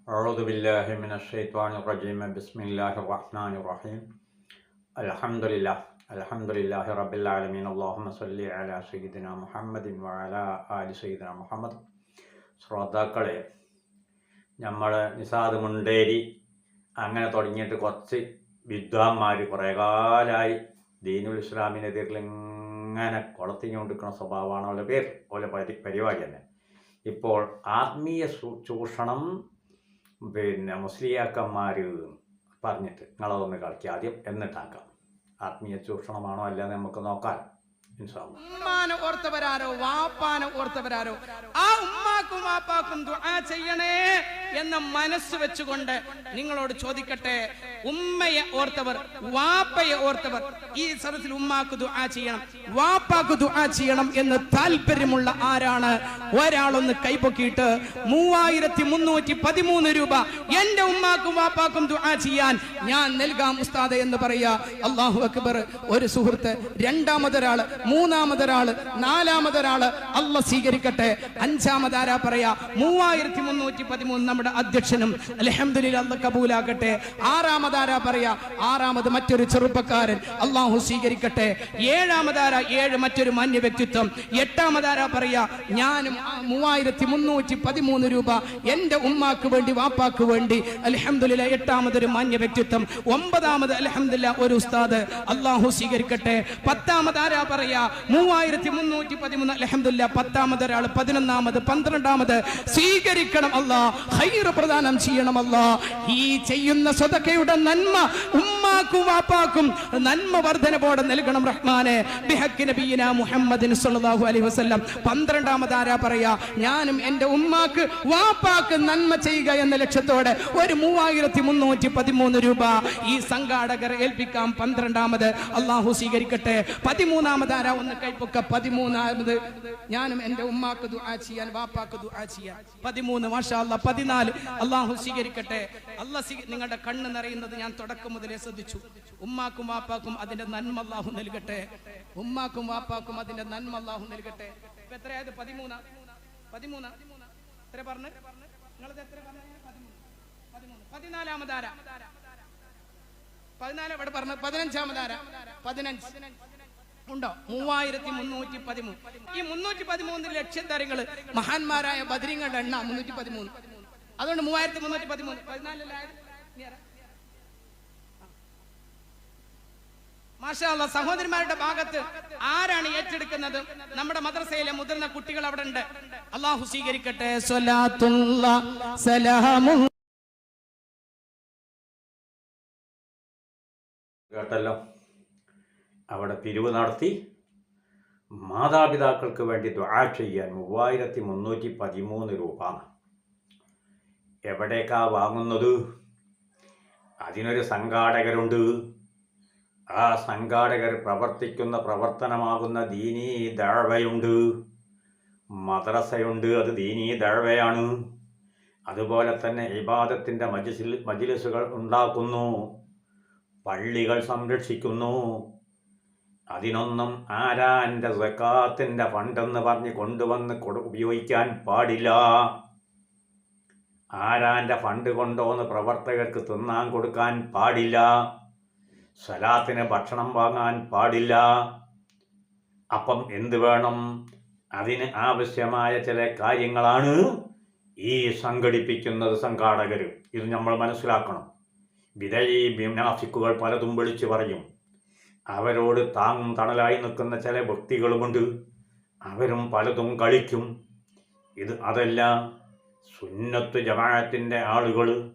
أعوذ بالله من الشيطان الرجيم بسم الله الرحمن الرحيم الحمد لله الحمد لله رب العالمين اللهم صل على سيدنا محمد وعلى آل سيدنا محمد ശ്രോതാക്കളെ നമ്മൾ നിസാദ് മുണ്ടേരി അങ്ങനെ തുടങ്ങിയിട്ട് കുറച്ച് വിദ്വാന്മാർ കുറേ കാലമായി ദീനുൽ ഇസ്ലാമിനെതിരിൽ ഇങ്ങനെ കൊളത്തിഞ്ഞുകൊണ്ടിരിക്കുന്ന സ്വഭാവമാണ് അവരുടെ പേര് ഓലെ പരി പരിപാടി തന്നെ ഇപ്പോൾ ആത്മീയ സൂ- ചൂഷണം പിന്നെ മുസ്ലിയാക്കന്മാർ പറഞ്ഞിട്ട് നിങ്ങളതൊന്ന് കളിക്കുക ആദ്യം എന്നിട്ടാക്കാം. ആത്മീയ ചൂഷണമാണോ അല്ലാതെ നമുക്ക് നോക്കാം ഉമ്മാനെ ഓർത്തവരാരോ വാപ്പാനെ ഓർത്തവരാരോ? ആ ഉമ്മാക്കും വാപ്പാക്കും ദുആ ചെയ്യണേ എന്ന മനസ്സ് വെച്ചുകൊണ്ട് നിങ്ങളോട് ചോദിക്കട്ടെ ഉമ്മയെ ഓർത്തവർ വാപ്പയെ ഓർത്തവർ ഈ സദസ്സിൽ ഉമ്മാക്ക് ദുആ ചെയ്യണം വാപ്പാക്ക് ദുആ ചെയ്യണം എന്ന് താല്പര്യമുള്ള ആരാണ്? ഒരാളൊന്ന് കൈപൊക്കിയിട്ട് മൂവായിരത്തി മുന്നൂറ്റി പതിമൂന്ന് രൂപ എന്റെ ഉമ്മാക്കും വാപ്പാക്കും ദുആ ചെയ്യാൻ ഞാൻ നൽകാം ഉസ്താദ് എന്ന് പറയാ അള്ളാഹു അക്ബർ ഒരു സുഹൃത്ത് രണ്ടാമതൊരാൾ മൂന്നാമതൊരാൾ നാലാമതൊരാൾ അല്ല സ്വീകരിക്കട്ടെ. അഞ്ചാമതാരാ പറയാ? മൂവായിരത്തി മുന്നൂറ്റി പതിമൂന്ന് നമ്മുടെ അധ്യക്ഷനും അലഹമ്മദില്ല കബൂലാക്കട്ടെ. കബൂലാക്കട്ടെ ആറാമതാരാ പറയാ? ആറാമത് മറ്റൊരു ചെറുപ്പക്കാരൻ. അള്ളാഹു സ്വീകരിക്കട്ടെ. ഏഴാമതാര? ഏഴ് മറ്റൊരു മാന്യ വ്യക്തിത്വം. എട്ടാമതാരാ പറയാ? ഞാനും മൂവായിരത്തി മുന്നൂറ്റി പതിമൂന്ന് രൂപ എന്റെ ഉമ്മാക്ക് വേണ്ടി വാപ്പാക്ക് വേണ്ടി അലഹമ്മദില്ല എട്ടാമതൊരു മാന്യ വ്യക്തിത്വം. ഒമ്പതാമത് അലഹമ്മദില്ല ഒരു ഉസ്താദ്. അള്ളാഹു സ്വീകരിക്കട്ടെ. പത്താമത് ആരാ പറയാ? മൂവായിരത്തി മുന്നൂറ്റി പതിമൂന്ന് അലഹമ്മദില്ല പത്താമത് ഒരാൾ പതിനൊന്നാമത് പന്ത്രണ്ടാമത്. സ്വീകരിക്കണം അല്ലാ ഹൈറ് പ്രദാനം ചെയ്യണം അല്ലാ ഈ ചെയ്യുന്ന സ്വതക്കയുടെ നന്മ ഉമ്മാക്കും വാപ്പാക്കും നന്മ വർധനപോടെ നൽകണം റഹ്മാനെ. ബിഹക്ക് നബിയിന മുഹമ്മദിൻ സല്ലല്ലാഹു അലൈഹി വസല്ലം. പന്ത്രണ്ടാമത് ആരാ പറയാ? ഞാനും എന്റെ ഉമ്മാക്ക് വാപ്പാക്ക് നന്മ ചെയ്യുക എന്ന ലക്ഷ്യത്തോടെ ഒരു മൂവായിരത്തി മുന്നൂറ്റി പതിമൂന്ന് രൂപ ഈ സംഘാടകർ ഏൽപ്പിക്കാം. പന്ത്രണ്ടാമത് അള്ളാഹു സ്വീകരിക്കട്ടെ. പതിമൂന്നാമത് ആരാ? ഒന്ന് കൈപ്പൊക്ക. പതിമൂന്നാമത് ഞാനും എന്റെ ഉമ്മാക്ക് ദുആ വാപ്പാക്ക് ദുആ പതിമൂന്ന് മാഷാ അല്ല പതിനാല് അള്ളാഹു സ്വീകരിക്കട്ടെ. അല്ല നിങ്ങളുടെ കണ്ണ് നിറയുന്നത് ഞാൻ തുടക്കം മുതലേ ശ്രദ്ധിച്ചു. ഉമ്മാക്കും വാപ്പാക്കും അതിന്റെ നന്മ അള്ളാഹു നൽകട്ടെ. ഉമ്മാക്കും വാപ്പാക്കും അതിന്റെ നന്മ അള്ളാഹു നൽകട്ടെ. ഇപ്പൊ എത്രയായത് പതിമൂന്നാ? പതിമൂന്നാ? എത്ര പറഞ്ഞു? നിങ്ങളത് എത്ര പതിമൂന്ന്. പതിനാലാമതാര? പതിനാല്? ഇവിടെ പറഞ്ഞു. പതിനഞ്ചാമതാര? പതിനഞ്ച്. ഉണ്ടോ? മൂവായിരത്തി മുന്നൂറ്റി പതിമൂന്ന് ഈ മുന്നൂറ്റി പതിമൂന്ന് ലക്ഷ്യധാരികൾ മഹാന്മാരായ ബദരിങ്ങളുടെ എണ്ണ മുന്നൂറ്റി പതിമൂന്ന് അതുകൊണ്ട് മൂവായിരത്തി മുന്നൂറ്റി പതിമൂന്ന് ഇനി ആരാ? മാഷാ സഹോദരിമാരുടെ ഭാഗത്ത് ആരാണ് ഏറ്റെടുക്കുന്നത്? നമ്മുടെ മദ്രസയിലെ മുതിർന്ന കുട്ടികൾ അവിടെ ഉണ്ട്. അള്ളാഹു സ്വീകരിക്കട്ടെ. കേട്ടല്ലോ. അവിടെ പിരിവ് നടത്തി. മാതാപിതാക്കൾക്ക് വേണ്ടി ദ്വാ ചെയ്യാൻ മൂവായിരത്തി മുന്നൂറ്റി പതിമൂന്ന് രൂപ എവിടേക്കാ വാങ്ങുന്നത്? അതിനൊരു സംഘാടകരുണ്ട്. ആ സംഘാടകർ പ്രവർത്തിക്കുന്ന പ്രവർത്തനമാകുന്ന ദീനീ ദഴവയുണ്ട്. മദ്രസയുണ്ട് അത് ദീനീ ദഴവയാണ്. അതുപോലെ തന്നെ ഇബാദത്തിന്റെ മജിസിൽ മജിലിസുകൾ ഉണ്ടാക്കുന്നു. പള്ളികൾ സംരക്ഷിക്കുന്നു. അതിനൊന്നും ആരാന്റെ സക്കാത്തിന്റെ ഫണ്ടെന്ന് പറഞ്ഞ് കൊണ്ടുവന്ന് കൊടു ഉപയോഗിക്കാൻ പാടില്ല. ആരാന്റെ ഫണ്ട് കൊണ്ടോന്ന് പ്രവർത്തകർക്ക് തിന്നാൻ കൊടുക്കാൻ പാടില്ല. സ്വലാത്തിന് ഭക്ഷണം വാങ്ങാൻ പാടില്ല. അപ്പം എന്ത് വേണം? അതിന് ആവശ്യമായ ചില കാര്യങ്ങളാണ് ഈ സംഘടിപ്പിക്കുന്നത് സംഘാടകർ ഇത് നമ്മൾ മനസ്സിലാക്കണം. വിധയി ബിനാഫിക്കുകൾ പലതും വിളിച്ചു പറയും. അവരോട് താങ്ങും തണലായി നിൽക്കുന്ന ചില വ്യക്തികളുമുണ്ട്. അവരും പലതും കളിക്കും. ഇത് അതല്ല സുന്നത്ത് ജമാഅത്തിന്റെ ആളുകൾ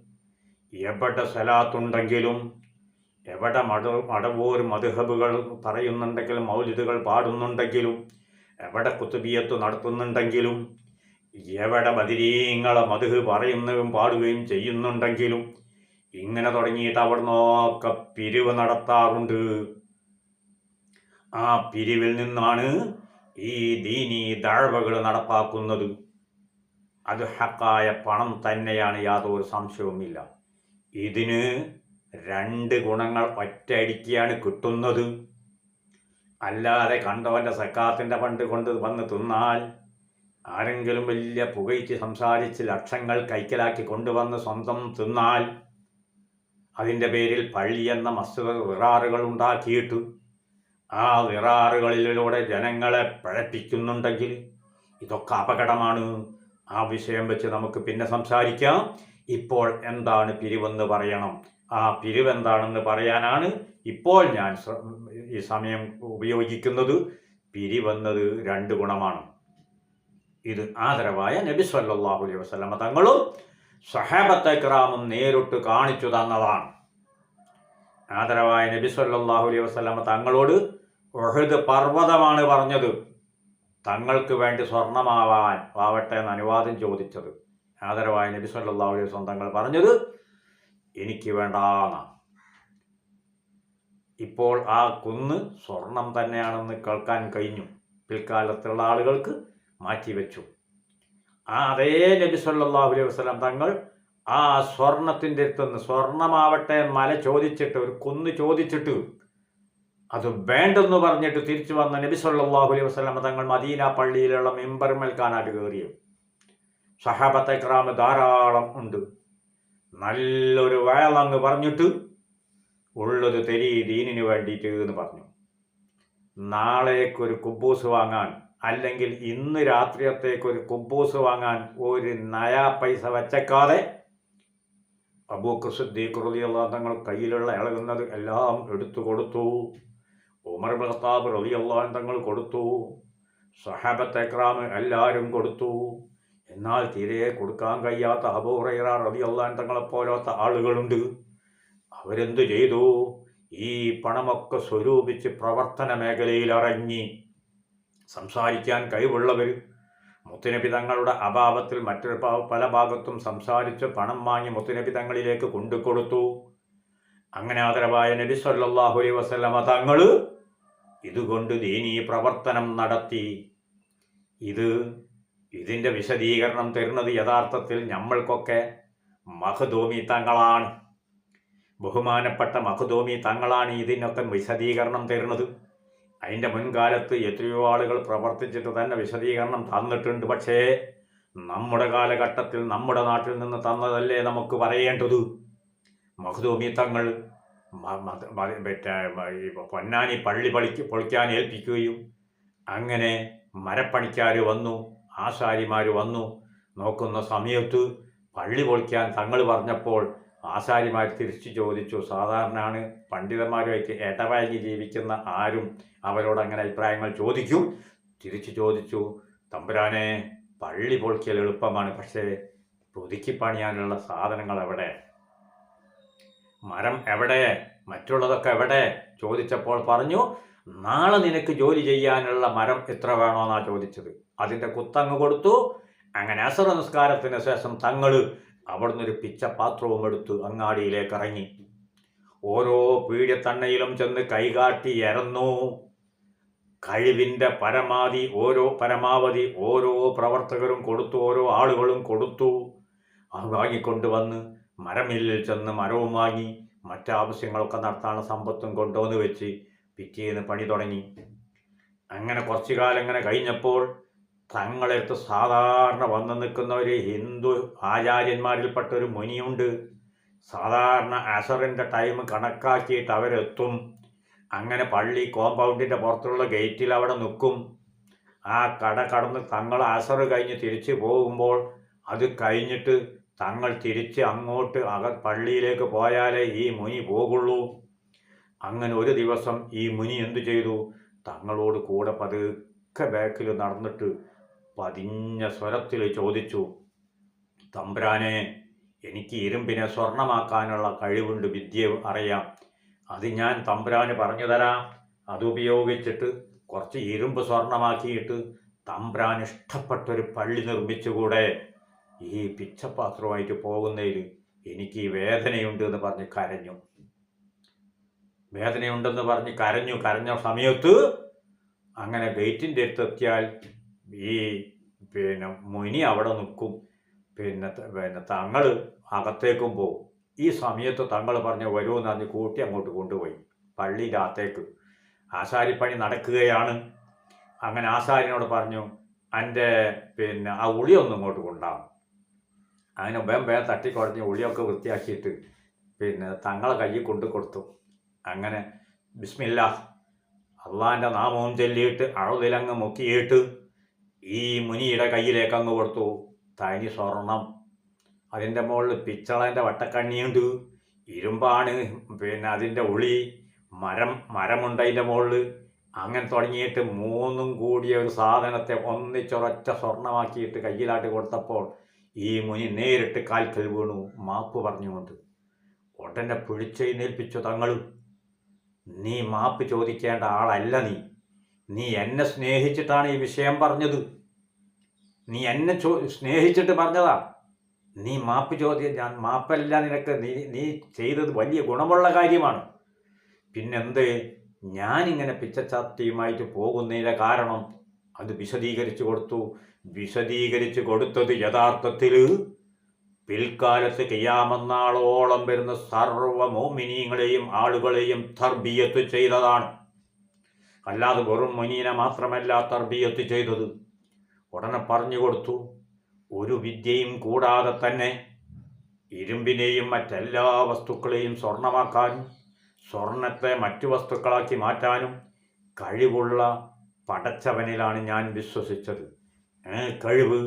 എവിടെ സലാത്തുണ്ടെങ്കിലും എവിടെ മട മടവൂർ മധുഹബുകൾ പറയുന്നുണ്ടെങ്കിലും മൗലിദുകൾ പാടുന്നുണ്ടെങ്കിലും എവിടെ കുത്തുബിയത്ത് നടത്തുന്നുണ്ടെങ്കിലും എവിടെ ബദിരീങ്ങളെ മധുഹ് പറയുന്നതും പാടുകയും ചെയ്യുന്നുണ്ടെങ്കിലും ഇങ്ങനെ തുടങ്ങിയിട്ട് അവിടുന്നൊക്കെ പിരിവ് നടത്താറുണ്ട്. ആ പിരിവിൽ നിന്നാണ് ഈ ദീനി ദഴവകൾ നടപ്പാക്കുന്നത്. അത് ഹക്കായ പണം തന്നെയാണ് യാതൊരു സംശയവുമില്ല. ഇതിന് രണ്ട് ഗുണങ്ങൾ ഒറ്റയടിക്കാണ് കിട്ടുന്നത്. അല്ലാതെ കണ്ടവന്റെ സക്കാത്തിന്റെ പണ്ട് കൊണ്ട് വന്ന് തിന്നാൽ ആരെങ്കിലും വലിയ പുകയിച്ച് സംസാരിച്ച് ലക്ഷങ്ങൾ കൈക്കലാക്കി കൊണ്ടുവന്ന് സ്വന്തം തിന്നാൽ അതിന്റെ പേരിൽ പള്ളി എന്ന മസ്ജിദ് വിറാറുകൾ ഉണ്ടാക്കിയിട്ട് ആ വിറാറുകളിലൂടെ ജനങ്ങളെ പഴപ്പിക്കുന്നുണ്ടെങ്കിൽ ഇതൊക്കെ അപകടമാണ്. ആ വിഷയം വെച്ച് നമുക്ക് പിന്നെ സംസാരിക്കാം. ഇപ്പോൾ എന്താണ് പിരിവെന്ന് പറയണം. ആ പിരിവ് എന്താണെന്ന് പറയാനാണ് ഇപ്പോൾ ഞാൻ ഈ സമയം ഉപയോഗിക്കുന്നത്. പിരിവെന്നത് രണ്ട് ഗുണമാണ്. ഇത് ആദരവായ നബി സല്ലാഹു അലൈഹി വസല്ലമ തങ്ങളും സഹാബത്തെ ക്രാമും നേരിട്ട് കാണിച്ചു തന്നതാണ്. ആദരവായ നബി സല്ലാഹു അലൈഹി വസല്ലമ തങ്ങളോട് ഒഴുത് പർവതമാണ് പറഞ്ഞത്. തങ്ങൾക്ക് വേണ്ടി സ്വർണമാവാൻ ആവട്ടെ എന്ന് അനുവാദം ചോദിച്ചത്. ആദരവായ നബി സല്ലാഹു അലൈഹി വസ്ലം തങ്ങൾ പറഞ്ഞത് എനിക്ക് വേണ്ട. ഇപ്പോൾ ആ കുന്ന് സ്വർണം തന്നെയാണെന്ന് കേൾക്കാൻ കഴിഞ്ഞു. പിൽക്കാലത്തുള്ള ആളുകൾക്ക് മാറ്റിവെച്ചു. ആ അതേ നബി സല്ലല്ലാഹു അലൈഹി വസല്ലം തങ്ങൾ ആ സ്വർണത്തിന്റെ അടുത്തുനിന്ന് സ്വർണമാവട്ടെ മല ചോദിച്ചിട്ട് ഒരു കുന്ന് ചോദിച്ചിട്ട് അത് വേണ്ടെന്ന് പറഞ്ഞിട്ട് തിരിച്ചു വന്ന നബി സല്ലാഹു അലൈഹി വസല്ലം തങ്ങൾ മദീന പള്ളിയിലുള്ള മെമ്പർ കാണാട്ട് കയറിയത് സഹാബത്തെ ക്രാമ് ധാരാളം ഉണ്ട്. നല്ലൊരു വയലങ്ങ് പറഞ്ഞിട്ട് ഉള്ളത് തെരി ദീനിന് വേണ്ടിയിട്ട് എന്ന് പറഞ്ഞു. നാളേക്കൊരു കുബൂസ് വാങ്ങാൻ അല്ലെങ്കിൽ ഇന്ന് രാത്രിയത്തേക്കൊരു കുബൂസ് വാങ്ങാൻ ഒരു നയാ പൈസ വെച്ചേക്കാതെ അബൂക്ക് സിദ്ദീഖ് റളിയല്ലാഹു അൻഹു തങ്ങൾ കയ്യിലുള്ള ഇളകുന്നത് എല്ലാം എടുത്തു കൊടുത്തു. ഉമർ ബഹ്താബ് അൻഹു തങ്ങൾ കൊടുത്തു. സഹാബത്തെക്രാമ് എല്ലാവരും കൊടുത്തു. എന്നാൽ തീരെ കൊടുക്കാൻ കഴിയാത്ത അബൂ ഹുറൈറ റളിയല്ലാഹു അൻഹു തങ്ങളെ പോലാത്ത ആളുകളുണ്ട്. അവരെന്തു ചെയ്തു? ഈ പണമൊക്കെ സ്വരൂപിച്ച് പ്രവർത്തന മേഖലയിൽ ഇറങ്ങി സംസാരിക്കാൻ കഴിവുള്ളവർ മുത്തുനബി തങ്ങളുടെ അഭാവത്തിൽ മറ്റൊരു പല ഭാഗത്തും സംസാരിച്ച് പണം വാങ്ങി മുത്തുനബി തങ്ങളിലേക്ക് കൊണ്ടുകൊടുത്തു. അങ്ങനെ ആദരവായ നബി സല്ലല്ലാഹു അലൈഹി വസല്ലമ തങ്ങൾ ഇതുകൊണ്ട് ദീനീ പ്രവർത്തനം നടത്തി. ഇത് ഇതിന്റെ വിശദീകരണം തരുന്നത് യഥാർത്ഥത്തിൽ നമ്മൾക്കൊക്കെ മഹദൂമി തങ്ങളാണ്. ബഹുമാനപ്പെട്ട മഹദൂമി തങ്ങളാണ് ഇതിനൊക്കെ വിശദീകരണം തരുന്നത്. അതിന്റെ മുൻകാലത്ത് എത്രയോ ആളുകൾ പ്രവർത്തിച്ചിട്ട് തന്നെ വിശദീകരണം തന്നിട്ടുണ്ട്. പക്ഷേ നമ്മുടെ കാലഘട്ടത്തിൽ നമ്മുടെ നാട്ടിൽ നിന്ന് തന്നതല്ലേ നമുക്ക് പറയേണ്ടത്? മഹദൂമി തങ്ങൾ പൊന്നാനി പള്ളി പളിക്ക് പൊളിക്കാൻ ഏൽപ്പിക്കുകയും അങ്ങനെ മരപ്പണിക്കാർ വന്നു. ആശാരിമാർ വന്നു. നോക്കുന്ന സമയത്ത് പള്ളി പൊളിക്കാൻ തങ്ങൾ പറഞ്ഞപ്പോൾ ആശാരിമാർ തിരിച്ചു ചോദിച്ചു സാധാരണയാണ് പണ്ഡിതന്മാരുമായിട്ട് ഇടവഴങ്ങി ജീവിക്കുന്ന ആരും അവരോട് അങ്ങനെ അഭിപ്രായങ്ങൾ ചോദിക്കും? തിരിച്ചു ചോദിച്ചു തമ്പുരാനെ പള്ളി പൊളിക്കൽ എളുപ്പമാണ് പക്ഷേ പുതുക്കി പണിയാനുള്ള സാധനങ്ങൾ എവിടെ? മരം എവിടെ? മറ്റുള്ളതൊക്കെ എവിടെ? ചോദിച്ചപ്പോൾ പറഞ്ഞു നാളെ നിനക്ക് ജോലി ചെയ്യാനുള്ള മരം എത്ര വേണമെന്നാ ചോദിച്ചത്. അതിന്റെ കുത്തങ്ങ് കൊടുത്തു. അങ്ങനെ അസറ നിസ്കാരത്തിന് ശേഷം തങ്ങൾ അവിടുന്ന് ഒരു പിച്ചപാത്രവും എടുത്തു അങ്ങാടിയിലേക്ക് ഇറങ്ങി. ഓരോ പീഡിയത്തണ്ണയിലും ചെന്ന് കൈകാട്ടി ഇരന്നു കഴിവിന്റെ പരമാവധി ഓരോ പരമാവധി ഓരോ പ്രവർത്തകരും കൊടുത്തു ഓരോ ആളുകളും കൊടുത്തു. അത് വാങ്ങിക്കൊണ്ട് വന്ന് മരമില്ലിൽ ചെന്ന് മരവും വാങ്ങി മറ്റാവശ്യങ്ങളൊക്കെ നടത്താനുള്ള സമ്പത്തും കൊണ്ടുവന്ന് വെച്ച് പിറ്റേന്ന് പണി തുടങ്ങി. അങ്ങനെ കുറച്ചു കാലം ഇങ്ങനെ കഴിഞ്ഞപ്പോൾ തങ്ങളെടുത്ത് സാധാരണ വന്നു നിൽക്കുന്ന ഒരു ഹിന്ദു ആചാര്യന്മാരിൽപ്പെട്ട ഒരു മുനിയുണ്ട്. സാധാരണ അസറിന്റെ ടൈം കണക്കാക്കിയിട്ട് അവരെത്തും. അങ്ങനെ പള്ളി കോമ്പൗണ്ടിന്റെ പുറത്തുള്ള ഗേറ്റിൽ അവിടെ നിൽക്കും. ആ കട കടന്ന് തങ്ങൾ അസർ കഴിഞ്ഞ് തിരിച്ചു പോകുമ്പോൾ അത് കഴിഞ്ഞിട്ട് തങ്ങൾ തിരിച്ച് അങ്ങോട്ട് അക പള്ളിയിലേക്ക് പോയാലേ ഈ മുനി പോകുള്ളൂ. അങ്ങനെ ഒരു ദിവസം ഈ മുനി എന്തു ചെയ്തു? തങ്ങളോട് കൂടെ പതുക്കെ ബാക്കിൽ നടന്നിട്ട് പതിഞ്ഞ സ്വരത്തിൽ ചോദിച്ചു തമ്പ്രാനെ എനിക്ക് ഇരുമ്പിനെ സ്വർണമാക്കാനുള്ള കഴിവുണ്ട് വിദ്യ അറിയാം. അത് ഞാൻ തമ്പ്രാന് പറഞ്ഞു തരാം. അതുപയോഗിച്ചിട്ട് കുറച്ച് ഇരുമ്പ് സ്വർണമാക്കിയിട്ട് തമ്പ്രാൻ ഇഷ്ടപ്പെട്ടൊരു പള്ളി നിർമ്മിച്ചുകൂടെ? ഈ പിച്ചപാത്രമായിട്ട് പോകുന്നതിൽ എനിക്ക് വേദനയുണ്ട് എന്ന് പറഞ്ഞ് കരഞ്ഞു. വേദനയുണ്ടെന്ന് പറഞ്ഞ് കരഞ്ഞു കരഞ്ഞ സമയത്ത് അങ്ങനെ ഗേറ്റിന്റെ അടുത്തെത്തിയാൽ ഈ പിന്നെ മുനി അവിടെ നിൽക്കും. പിന്നെ പിന്നെ തങ്ങൾ അകത്തേക്കും പോകും. ഈ സമയത്ത് തങ്ങൾ പറഞ്ഞ് വരുമെന്ന് പറഞ്ഞ് കൂട്ടി അങ്ങോട്ട് കൊണ്ടുപോയി പള്ളിയിന്റെ അകത്തേക്ക് ആശാരിപ്പണി നടക്കുകയാണ്. അങ്ങനെ ആശാരിനോട് പറഞ്ഞു എന്റെ പിന്നെ ആ ഉളിയൊന്നും ഇങ്ങോട്ട് കൊണ്ടാവും അങ്ങനെ വേം വേം തട്ടിക്കുടഞ്ഞ് ഉളിയൊക്കെ വൃത്തിയാക്കിയിട്ട് പിന്നെ തങ്ങളെ കയ്യിൽ കൊണ്ടു കൊടുത്തു അങ്ങനെ ബിസ്മില്ല. അള്ളാന്റെ നാമവും ചൊല്ലിയിട്ട് അഴുതിലങ്ങ് മുക്കിയിട്ട് ഈ മുനിയുടെ കയ്യിലേക്ക് അങ്ങ് കൊടുത്തു. തനി സ്വർണം. അതിന്റെ മുകളിൽ പിച്ചളന്റെ വട്ടക്കണ്ണിയുണ്ട്. ഇരുമ്പാണ്. പിന്നെ അതിന്റെ ഉളി മരം മരമുണ്ട് അതിന്റെ മുകളിൽ. അങ്ങനെ തുടങ്ങിയിട്ട് മൂന്നും കൂടിയ ഒരു സാധനത്തെ ഒന്നിച്ചൊരൊറ്റ സ്വർണമാക്കിയിട്ട് കയ്യിലാട്ടി കൊടുത്തപ്പോൾ ഈ മുനി നേരിട്ട് കാൽക്കൽ വീണു. മാപ്പ് പറഞ്ഞുകൊണ്ട്. ഉടനെ പിടിച്ചെഴുന്നേൽപ്പിച്ചു തങ്ങൾ നീ മാപ്പ് ചോദിക്കേണ്ട ആളല്ല നീ. നീ എന്നെ സ്നേഹിച്ചിട്ടാണ് ഈ വിഷയം പറഞ്ഞത്. നീ എന്നെ ചോ സ്നേഹിച്ചിട്ട് പറഞ്ഞതാ. നീ മാപ്പ് ചോദ്യം ഞാൻ മാപ്പല്ല നിനക്ക്. നീ നീ ചെയ്തത് വലിയ ഗുണമുള്ള കാര്യമാണ്. പിന്നെന്ത്? ഞാനിങ്ങനെ പിച്ചച്ചാത്തിയുമായിട്ട് പോകുന്നതിന്റെ കാരണം അത് വിശദീകരിച്ചു കൊടുത്തു. വിശദീകരിച്ചു കൊടുത്തത് യഥാർത്ഥത്തിൽ പിൽക്കാലത്ത് കിയാമെന്നാളോളം വരുന്ന സർവ മോമിനീങ്ങളെയും ആളുകളെയും തർബിയത്ത് ചെയ്തതാണ്. അല്ലാതെ വെറും മുനീനെ മാത്രമല്ല തർബിയത്ത് ചെയ്തത്. ഉടനെ പറഞ്ഞു കൊടുത്തു ഒരു വിദ്യയും കൂടാതെ തന്നെ ഇരുമ്പിനെയും മറ്റെല്ലാ വസ്തുക്കളെയും സ്വർണമാക്കാനും സ്വർണത്തെ മറ്റു വസ്തുക്കളാക്കി മാറ്റാനും കഴിവുള്ള പടച്ചവനിലാണ് ഞാൻ വിശ്വസിച്ചത്. കഴിവ്?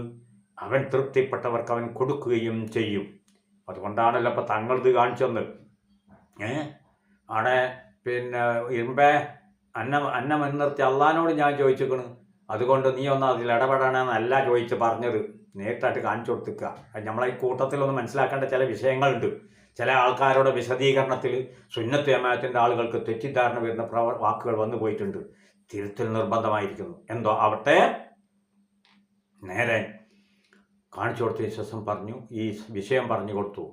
അവൻ തൃപ്തിപ്പെട്ടവർക്ക് അവൻ കൊടുക്കുകയും ചെയ്യും. അതുകൊണ്ടാണല്ലോ ഇപ്പം തങ്ങളിത് കാണിച്ചത് ഏ? അവിടെ പിന്നെ ഇരുമ്പേ അന്നം അന്നം മുൻനിർത്തി അള്ളഹാനോട് ഞാൻ ചോദിച്ചിരിക്കണ് അതുകൊണ്ട് നീ ഒന്ന് അതിൽ ഇടപെടണമെന്നല്ല ചോദിച്ച് പറഞ്ഞത്. നേരിട്ടായിട്ട് കാണിച്ചു കൊടുത്തിക്കുക. നമ്മളെ ഈ കൂട്ടത്തിലൊന്ന് മനസ്സിലാക്കേണ്ട ചില വിഷയങ്ങളുണ്ട്. ചില ആൾക്കാരുടെ വിശദീകരണത്തിൽ സുന്നത്ത് ജമാഅത്തിന്റെ ആളുകൾക്ക് തെറ്റിദ്ധാരണ വരുന്ന പ്രവ വാക്കുകൾ വന്നു പോയിട്ടുണ്ട്. തിരുത്തൽ നിർബന്ധമായിരിക്കുന്നു. എന്തോ ആവട്ടെ? നേരെ കാണിച്ചു കൊടുത്ത ശേഷം പറഞ്ഞു ഈ വിഷയം പറഞ്ഞു കൊടുത്തു.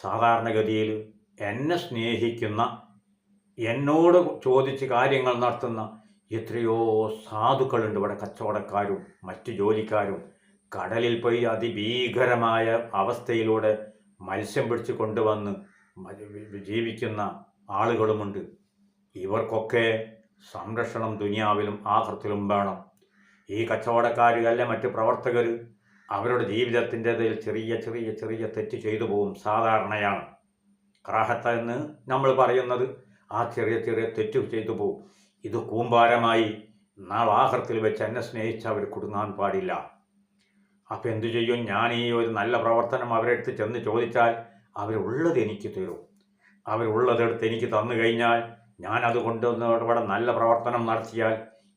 സാധാരണഗതിയിൽ എന്നെ സ്നേഹിക്കുന്ന എന്നോട് ചോദിച്ച് കാര്യങ്ങൾ നടത്തുന്ന എത്രയോ സാധുക്കളുണ്ട് ഇവിടെ കച്ചവടക്കാരും മറ്റു ജോലിക്കാരും. കടലിൽ പോയി അതിഭീകരമായ അവസ്ഥയിലൂടെ മത്സ്യം പിടിച്ച് കൊണ്ടുവന്ന് ജീവിക്കുന്ന ആളുകളുമുണ്ട്. ഇവർക്കൊക്കെ സംരക്ഷണം ദുനിയാവിലും ആഹൃത്തിലും വേണം. ഈ കച്ചവടക്കാർ അല്ലെ മറ്റ് പ്രവർത്തകർ അവരുടെ ജീവിതത്തിന്റെതിൽ ചെറിയ ചെറിയ ചെറിയ തെറ്റ് ചെയ്തു പോകും സാധാരണയാണ്. ക്രാഹത്ത എന്ന് നമ്മൾ പറയുന്നത് ആ ചെറിയ ചെറിയ തെറ്റ് ചെയ്തു പോകും ഇത് കൂമ്പാരമായി നാളാഹൃത്തിൽ വെച്ച് എന്നെ സ്നേഹിച്ച് അവർ കുടുങ്ങാൻ പാടില്ല. അപ്പം എന്തു ചെയ്യും? ഞാൻ ഈ ഒരു നല്ല പ്രവർത്തനം അവരെടുത്ത് ചെന്ന് ചോദിച്ചാൽ അവരുള്ളത് എനിക്ക് തരും. അവരുള്ളതെടുത്ത് എനിക്ക് തന്നു കഴിഞ്ഞാൽ ഞാൻ അത് കൊണ്ടുവന്ന് നല്ല പ്രവർത്തനം നടത്തിയാൽ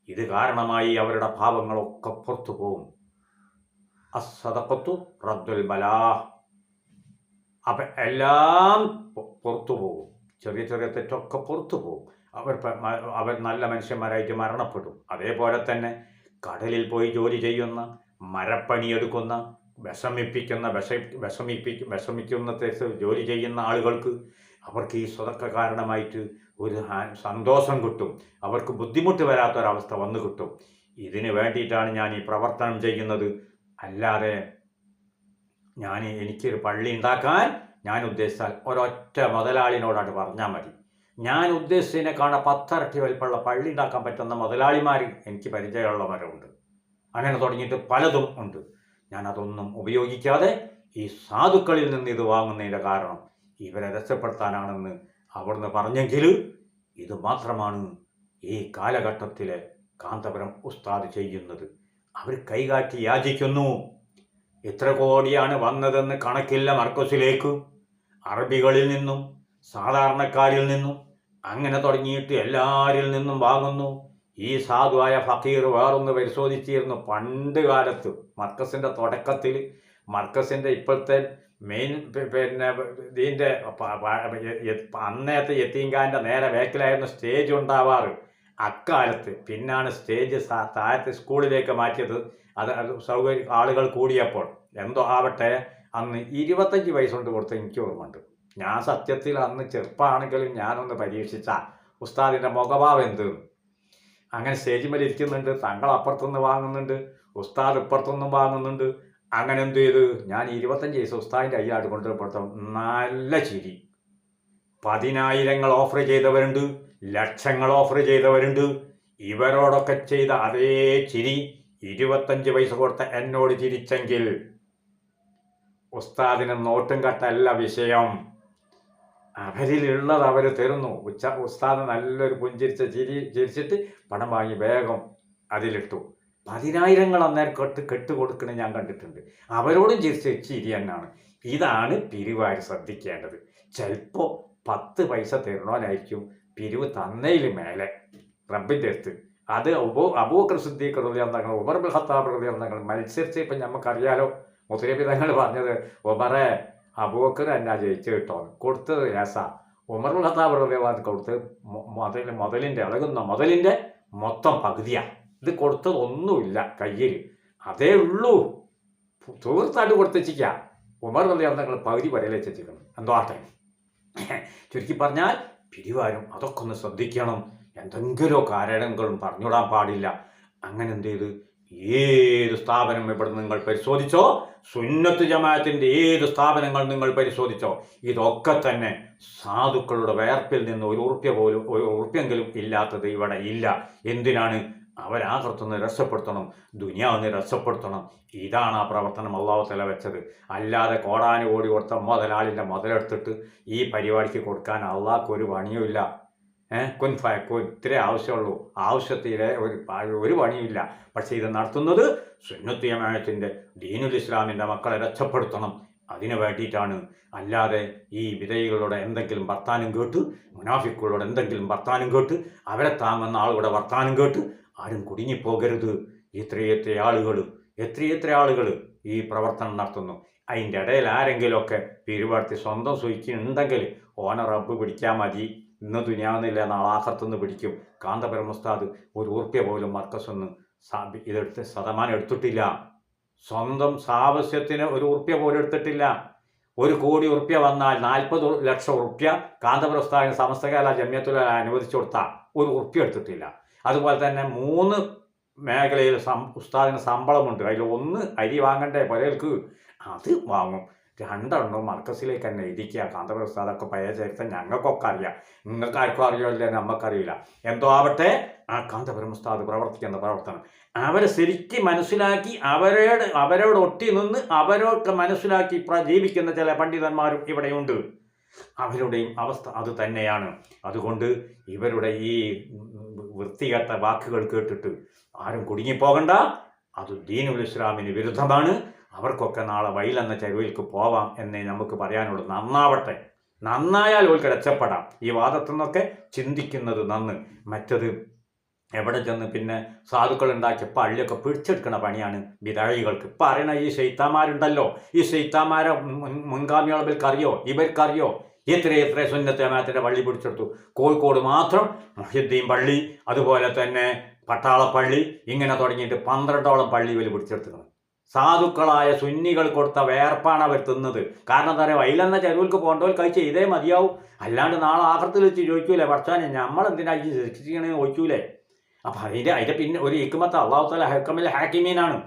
ഇത് കാരണമായി അവരുടെ പാപങ്ങളൊക്കെ പുറത്തു പോകും അസതക്കത്തു റദ്ദുൽ ബലാ. അപ്പം എല്ലാം പുറത്തു പോകും. ചെറിയ ചെറിയ തെറ്റൊക്കെ പുറത്തു പോകും. അവർ അവർ നല്ല മനുഷ്യന്മാരായിട്ട് മരണപ്പെടും. അതേപോലെ തന്നെ കടലിൽ പോയി ജോലി ചെയ്യുന്ന മരപ്പണിയെടുക്കുന്ന വിഷമിപ്പിക്കുന്ന വിഷ വിഷമിപ്പി വിഷമിക്കുന്ന ജോലി ചെയ്യുന്ന ആളുകൾക്ക് അവർക്ക് ഈ സ്വതക്ക കാരണമായിട്ട് ഒരു സന്തോഷം കിട്ടും. അവർക്ക് ബുദ്ധിമുട്ട് വരാത്തൊരവസ്ഥ വന്നു കിട്ടും. ഇതിന് വേണ്ടിയിട്ടാണ് ഞാൻ ഈ പ്രവർത്തനം ചെയ്യുന്നത്. അല്ലാതെ ഞാൻ എനിക്കൊരു പള്ളി ഉണ്ടാക്കാൻ ഞാൻ ഉദ്ദേശിച്ചാൽ ഒരൊറ്റ മുതലാളിനോടാണ് പറഞ്ഞാൽ മതി. ഞാൻ ഉദ്ദേശിച്ചതിനെ കാണാൻ പത്തരട്ടി വലിപ്പമുള്ള പള്ളി ഉണ്ടാക്കാൻ പറ്റുന്ന മുതലാളിമാർ എനിക്ക് പരിചയമുള്ളവരുണ്ട് അങ്ങനെ തുടങ്ങിയിട്ട് പലതും ഉണ്ട്. ഞാൻ അതൊന്നും ഉപയോഗിക്കാതെ ഈ സാധുക്കളിൽ നിന്ന് ഇത് വാങ്ങുന്നതിന്റെ കാരണം ഇവരെ രക്ഷപ്പെടുത്താനാണെന്ന് അവിടുന്ന് പറഞ്ഞെങ്കിൽ ഇത് മാത്രമാണ് ഈ കാലഘട്ടത്തിലെ കാന്തപുരം ഉസ്താദ് ചെയ്യുന്നത്. അവർ കൈകാട്ടി യാചിക്കുന്നു. എത്ര കോടിയാണ് വന്നതെന്ന് കണക്കില്ല മർക്കസിലേക്ക്. അറബികളിൽ നിന്നും സാധാരണക്കാരിൽ നിന്നും അങ്ങനെ തുടങ്ങിയിട്ട് എല്ലാരിൽ നിന്നും വാങ്ങുന്നു. ഈ സാധുവായ ഫക്കീർ വേറൊന്ന് പരിശോധിച്ചിരുന്നു. പണ്ട് കാലത്ത് മർക്കസിന്റെ തുടക്കത്തിൽ മർക്കസിന്റെ ഇപ്പോഴത്തെ മെയിൻ പിന്നെ ഇതിന്റെ അന്നേത്തെ യത്തീങ്കാന്റെ നേരെ വേക്കിലായിരുന്നു സ്റ്റേജ് ഉണ്ടാവാറ്. അക്കാലത്ത് പിന്നാണ് സ്റ്റേജ് താഴത്തെ സ്കൂളിലേക്ക് മാറ്റിയത്. അത് സൗകര്യ ആളുകൾ കൂടിയപ്പോൾ എന്തോ ആവട്ടെ അന്ന് ഇരുപത്തഞ്ച് വയസ്സുകൊണ്ട് കൊടുത്ത എനിക്ക് ഓർമ്മയുണ്ട്. ഞാൻ സത്യത്തിൽ അന്ന് ചെറുപ്പമാണെങ്കിലും ഞാനൊന്ന് പരീക്ഷിച്ച ഉസ്താദിന്റെ മുഖഭാവം എന്ത്? അങ്ങനെ സ്റ്റേജിൽ മേലെ ഇരിക്കുന്നുണ്ട് തങ്ങൾ അപ്പുറത്തുനിന്ന് വാങ്ങുന്നുണ്ട് ഉസ്താദ് ഇപ്പുറത്തുനിന്നും വാങ്ങുന്നുണ്ട്. അങ്ങനെ എന്ത് ചെയ്തു? ഞാൻ ഇരുപത്തഞ്ച് വയസ്സ് ഉസ്താദിന്റെ അയ്യാട് കൊണ്ടുപോയപ്പോഴത്തും നല്ല ചിരി. പതിനായിരങ്ങൾ ഓഫർ ചെയ്തവരുണ്ട്. ലക്ഷങ്ങൾ ഓഫർ ചെയ്തവരുണ്ട്. ഇവരോടൊക്കെ ചെയ്ത അതേ ചിരി ഇരുപത്തഞ്ച് പൈസ കൊടുത്ത എന്നോട് ചിരിച്ചെങ്കിൽ ഉസ്താദിന് നോട്ടും കട്ടല്ല വിഷയം. അവരിലുള്ളത് അവർ തരുന്നു. ഉച്ച ഉസ്താദ് നല്ലൊരു പുഞ്ചിരിച്ച ചിരി ചിരിച്ചിട്ട് പണം വാങ്ങി വേഗം അതിലിട്ടു. പതിനായിരങ്ങൾ അന്നേരം കെട്ട് കെട്ട് കൊടുക്കണ ഞാൻ കണ്ടിട്ടുണ്ട്. അവരോടും ചിരിച്ച് ചിരി തന്നെയാണ് ഇതാണ് പിരിവാര് ശ്രദ്ധിക്കേണ്ടത്. ചിലപ്പോൾ പത്ത് പൈസ തരണോനായിരിക്കും പിരിവ് തന്നയിൽ മേലെ. റബ്ബിന്റെ അടുത്ത്. അത് അബൂ അബൂക്കർ സിദ്ദീഖ് ഹൃദയന്തങ്ങൾ ഉമർ ബിൽ ഖത്താബ് ഹൃദയന്തങ്ങൾ മത്സരിച്ച് ഇപ്പം നമുക്കറിയാലോ മുത്തലബിതങ്ങൾ പറഞ്ഞത് ഉമറെ അബൂക്കർ എന്നാ ജയിച്ചു കിട്ടോ കൊടുത്തത് രസ. ഉമർ ബിൽ ഖത്താബ് ഹൃദയവാദം കൊടുത്ത് മുതൽ മുതലിന്റെ ഇളകുന്ന മുതലിന്റെ മൊത്തം പകുതിയാണ് ഇത് കൊടുത്തത് ഒന്നുമില്ല കയ്യിൽ അതേ ഉള്ളൂ. സുഹൃത്തായിട്ട് കൊടുത്തേച്ചിക്ക. ഉമർ ഹൃദയന്തങ്ങൾ പകുതി വരയിൽ വെച്ചിരിക്കണം എന്തോ ആട്ടെ ചുരുക്കി പറഞ്ഞാൽ പിരിവാരും അതൊക്കെ ഒന്ന് ശ്രദ്ധിക്കണം. എന്തെങ്കിലും കാരണങ്ങളും പറഞ്ഞുവിടാൻ പാടില്ല. അങ്ങനെ എന്ത് ചെയ്ത്? ഏത് സ്ഥാപനം ഇവിടെ നിങ്ങൾ പരിശോധിച്ചോ? സുന്നത്ത് ജമാഅത്തിന്റെ ഏത് സ്ഥാപനങ്ങൾ നിങ്ങൾ പരിശോധിച്ചോ? ഇതൊക്കെ തന്നെ സാധുക്കളുടെ വേർപ്പിൽ നിന്ന് ഒരു ഉറുപ്പ്യ പോലും ഒരു ഉറുപ്പ്യെങ്കിലും ഇല്ലാത്തത് ഇവിടെ ഇല്ല. എന്തിനാണ് അവരാകർത്തുനിന്ന് രക്ഷപ്പെടുത്തണം ദുനിയാവിന്ന് രക്ഷപ്പെടുത്തണം ഇതാണ് ആ പ്രവർത്തനം അള്ളാഹു തല വെച്ചത്. അല്ലാതെ കോടാനുകോടി കൊടുത്ത മുതലാളിന്റെ മുതലെടുത്തിട്ട് ഈ പരിപാടിക്ക് കൊടുക്കാൻ അള്ളാഹ്ക്ക് ഒരു പണിയുമില്ല. ഏഹ് കുൻ ഫയക്കോ ഇത്രേ ആവശ്യമുള്ളൂ. ആവശ്യത്തിലെ ഒരു ഒരു പണിയില്ല പക്ഷേ ഇത് നടത്തുന്നത് സുന്നത്തിയമായത്തിന്റെ ദീനുൽ ഇസ്ലാമിന്റെ മക്കളെ രക്ഷപ്പെടുത്തണം. അതിനു വേണ്ടിയിട്ടാണ്. അല്ലാതെ ഈ വിധേയികളുടെ എന്തെങ്കിലും വർത്താനം കേട്ട് മുനാഫിക്കുകളോട് എന്തെങ്കിലും വർത്താനം കേട്ട് അവരെ താങ്ങുന്ന ആളുകളുടെ വർത്താനം കേട്ട് ആരും കുടുങ്ങിപ്പോകരുത്. എത്രയെത്ര ആളുകൾ എത്രയെത്ര ആളുകൾ ഈ പ്രവർത്തനം നടത്തുന്നു. അതിന്റെ ഇടയിൽ ആരെങ്കിലുമൊക്കെ പിരിവർത്തി സ്വന്തം സുഖിക്കുന്നുണ്ടെങ്കിൽ ഓന റബ്ബ് പിടിക്കാൻ മതി. ഇന്ന് തുനിയാവുന്നില്ല നാളെ ആഹത്തുനിന്ന് പിടിക്കും. കാന്തപരമസ്താദ് ഒരു ഊർപ്പ്യ പോലും മർക്കസ് ഒന്ന് ഇതെടുത്ത് ശതമാനം എടുത്തിട്ടില്ല. സ്വന്തം സാവശ്യത്തിന് ഒരു ഉറുപ്പ്യ പോലും എടുത്തിട്ടില്ല. ഒരു കോടി ഉറുപ്പ്യ വന്നാൽ നാൽപ്പത് ലക്ഷം ഉറുപ്പ്യ കാന്തപുരസ്താവിന് സമസ്തകാല ജമ്യത്തുല അനുവദിച്ചു കൊടുത്ത ഒരു ഉറുപ്പ്യ എടുത്തിട്ടില്ല. അതുപോലെ തന്നെ മൂന്ന് മേഖലയിൽ സം ഉസ്താദിന് ശമ്പളമുണ്ട്. അതിൽ ഒന്ന് അരി വാങ്ങണ്ടേ പലർക്ക് അത് വാങ്ങും. രണ്ടെണ്ണം മർക്കസിലേക്ക് തന്നെ ഇരിക്കുക. കാന്തപുര ഉസ്താദൊക്കെ പഴയ ചരിത്രം ഞങ്ങൾക്കൊക്കെ അറിയാം. നിങ്ങൾക്ക് ആർക്കും അറിയില്ല നമുക്കറിയില്ല എന്തോ ആവട്ടെ ആ കാന്തപുരം ഉസ്താദ് പ്രവർത്തിക്കുന്ന പ്രവർത്തനം. അവരെ ശരിക്കും മനസ്സിലാക്കി അവരോട് അവരോട് ഒട്ടി നിന്ന് അവരൊക്കെ മനസ്സിലാക്കി ജീവിക്കുന്ന ചില പണ്ഡിതന്മാരും ഇവിടെയുണ്ട്. അവരുടെയും അവസ്ഥ അത് തന്നെയാണ്. അതുകൊണ്ട് ഇവരുടെ ഈ വൃത്തികെട്ട വാക്കുകൾ കേട്ടിട്ട് ആരും കുടുങ്ങിപ്പോകണ്ട. അത് ദീനുൽ ഇസ്ലാമിന് വിരുദ്ധമാണ്. അവർക്കൊക്കെ നാളെ വയലെന്ന ചെരുവിലേക്ക് പോവാം എന്നേ നമുക്ക് പറയാനുള്ളൂ നന്നാവട്ടെ. നന്നായാൽ ഓൾക്ക് രക്ഷപ്പെടാം. ഈ വാദത്തു നിന്നൊക്കെ ചിന്തിക്കുന്നത് നന്ന്. മറ്റത് എവിടെ ചെന്ന് പിന്നെ സാധുക്കൾ ഉണ്ടാക്കിയ പള്ളിയൊക്കെ പിടിച്ചെടുക്കുന്ന പണിയാണ് വിതാഴികൾക്ക് ഇപ്പം അറിയണ ഈ ശൈത്താമാരുണ്ടല്ലോ ഈ ശൈത്താമാരെ മുൻഗാമികൾക്കറിയോ ഇവർക്കറിയോ? എത്ര എത്ര സുന്നത്തേമാത്തിന്റെ പള്ളി പിടിച്ചെടുത്തു. കോഴിക്കോട് മാത്രം മൊഹിദ്ദീൻ പള്ളി അതുപോലെ തന്നെ പട്ടാളപ്പള്ളി ഇങ്ങനെ തുടങ്ങിയിട്ട് പന്ത്രണ്ടോളം പള്ളി ഇവർ പിടിച്ചെടുത്തിരുന്നു സാധുക്കളായ സുന്നികൾ കൊടുത്ത വേർപ്പാണ് അവർ തിന്നത്. കാരണം എന്താ പറയുക വൈലെന്ന ചെരുവിൽക്ക് പോകേണ്ടവർ കഴിച്ച് ഇതേ മതിയാവും. അല്ലാണ്ട് നാളെ ആഹൃത്തിൽ വെച്ച് ചോദിക്കൂലേ നമ്മൾ എന്തിനാ ഈ ശിക്ഷിക്കണമെന്ന് ചോദിക്കൂലേ. അപ്പം അതിന്റെ അതിന്റെ പിന്നെ ഒരു ഇക്കുമത്ത് അള്ളാഹു തല ഹക്കമിൽ ഹാക്കിമീനാണ്.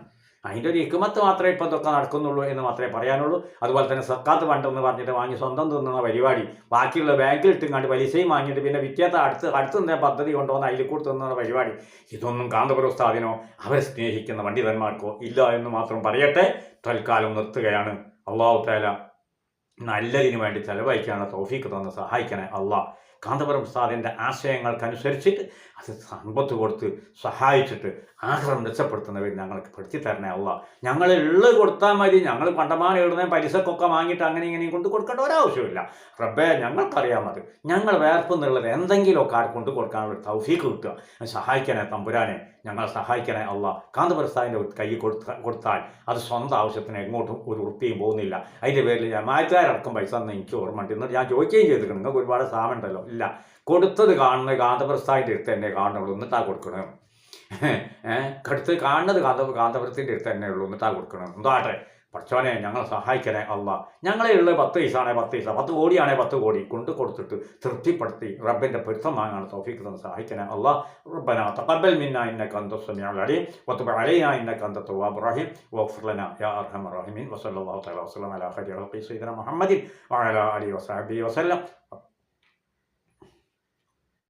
അതിന്റെ ഒരു ഇക്കുമത്ത് മാത്രമേ ഇപ്പം ഇതൊക്കെ നടക്കുന്നുള്ളൂ എന്ന് മാത്രമേ പറയാനുള്ളൂ. അതുപോലെ തന്നെ സക്കാത്ത് ഫണ്ടെന്ന് പറഞ്ഞിട്ട് വാങ്ങി സ്വന്തം തിന്നുന്ന പരിപാടി. ബാക്കിയുള്ള ബാങ്കിൽ ഇട്ടും പലിശയും വാങ്ങിയിട്ട് പിന്നെ വിറ്റേത്ത അടുത്ത് അടുത്ത് പദ്ധതി കൊണ്ടുവന്ന് അതിൽ കൂടി തിന്നുന്ന പരിപാടി. ഇതൊന്നും കാന്തപുരസ്താദിനോ അവരെ സ്നേഹിക്കുന്ന പണ്ഡിതന്മാർക്കോ ഇല്ല എന്ന് മാത്രം പറയട്ടെ. തൽക്കാലം നിർത്തുകയാണ്. അള്ളാഹു താല നല്ലതിന് വേണ്ടി ചെലവഴിക്കാനുള്ള തോഫീക്ക് തന്ന് സഹായിക്കണേ അള്ളാഹ്. കാന്തപുരം സാറിന്റെ ആശയങ്ങൾക്കനുസരിച്ചിട്ട് അത് സമ്പത്ത് കൊടുത്ത് സഹായിച്ചിട്ട് ആഗ്രഹം രക്ഷപ്പെടുത്തുന്നവർ ഞങ്ങൾക്ക് പെടുത്തി തരണേ അല്ല ഞങ്ങൾ ഉള്ളത് കൊടുത്താൽ മതി. ഞങ്ങൾ പണ്ടമാനം ഇടുന്ന പലിശക്കൊക്കെ വാങ്ങിയിട്ട് അങ്ങനെ ഇങ്ങനെയും കൊണ്ട് കൊടുക്കേണ്ട ഒരാവശ്യമില്ല റബ്ബേ ഞങ്ങൾക്കറിയാൻ മതി ഞങ്ങൾ വേർപ്പെന്നുള്ളത് എന്തെങ്കിലുമൊക്കെ ആർക്ക് കൊണ്ട് കൊടുക്കാനുള്ള തൗഫീക്ക് കിട്ടുക. സഹായിക്കണേ തമ്പുരാനെ. ഞങ്ങളെ സഹായിക്കണേ അല്ല കാന്തപുരസ്ഥാനിന്റെ കൈ കൊടുത്ത കൊടുത്താൽ അത് സ്വന്തം ആവശ്യത്തിന് എങ്ങോട്ടും ഒരു ഉറപ്പിയും പോകുന്നില്ല. അതിന്റെ പേരിൽ ഞാൻ ജമായത്തുകാരടക്കം പൈസ എന്ന് എനിക്ക് ഓർമ്മ ഉണ്ട് എന്നിട്ട് ഞാൻ ചോദിക്കുകയും ചെയ്തിട്ടുണ്ട്. നിങ്ങൾക്ക് ഒരുപാട് സാമുണ്ടല്ലോ ഇല്ല. കൊടുത്തത് കാണുന്നത് കാന്തപുരസ്ഥാനിന്റെ അടുത്ത് തന്നെ കാണുന്നുള്ളൂ. എന്നിട്ടാ കൊടുക്കണം കടുത്ത് കാണുന്നത് കാന്ത കാന്തപുരത്തിന്റെ അടുത്ത് തന്നെ ഉള്ളൂ. എന്നിട്ടാ കൊടുക്കണം എന്താട്ടെ പഠിച്ചോനെ ഞങ്ങളെ സഹായിക്കണേ അല്ല ഞങ്ങളെ ഉള്ള പത്ത് പൈസാണേ പത്ത് പൈസ. പത്ത് കോടിയാണേ പത്ത് കോടി. കൊണ്ട് കൊടുത്തിട്ട് തൃപ്തിപ്പെടുത്തി റബ്ബിന്റെ പൊരുത്തം വാങ്ങാൻ തോഫിക്ക് തന്നെ സഹായിക്കണേ അല്ല റബ്ബന തഖബ്ബൽ മിന്ന ഇന്നക കന്ത സമീഉൽ പത്ത് അലൈനാ ഇന്നക വാബ്രാഹിം തവ്വാബുർ റഹീം. വഗ്ഫിർ ലനാ യാ അർഹമർ റഹിമീൻ. വസല്ലല്ലാഹു തആല വസല്ലം അലാ ഹരി ഖൽഖി സൈദന മുഹമ്മദിൻ ആലിഹി വസഹബിഹി വസല്ലം.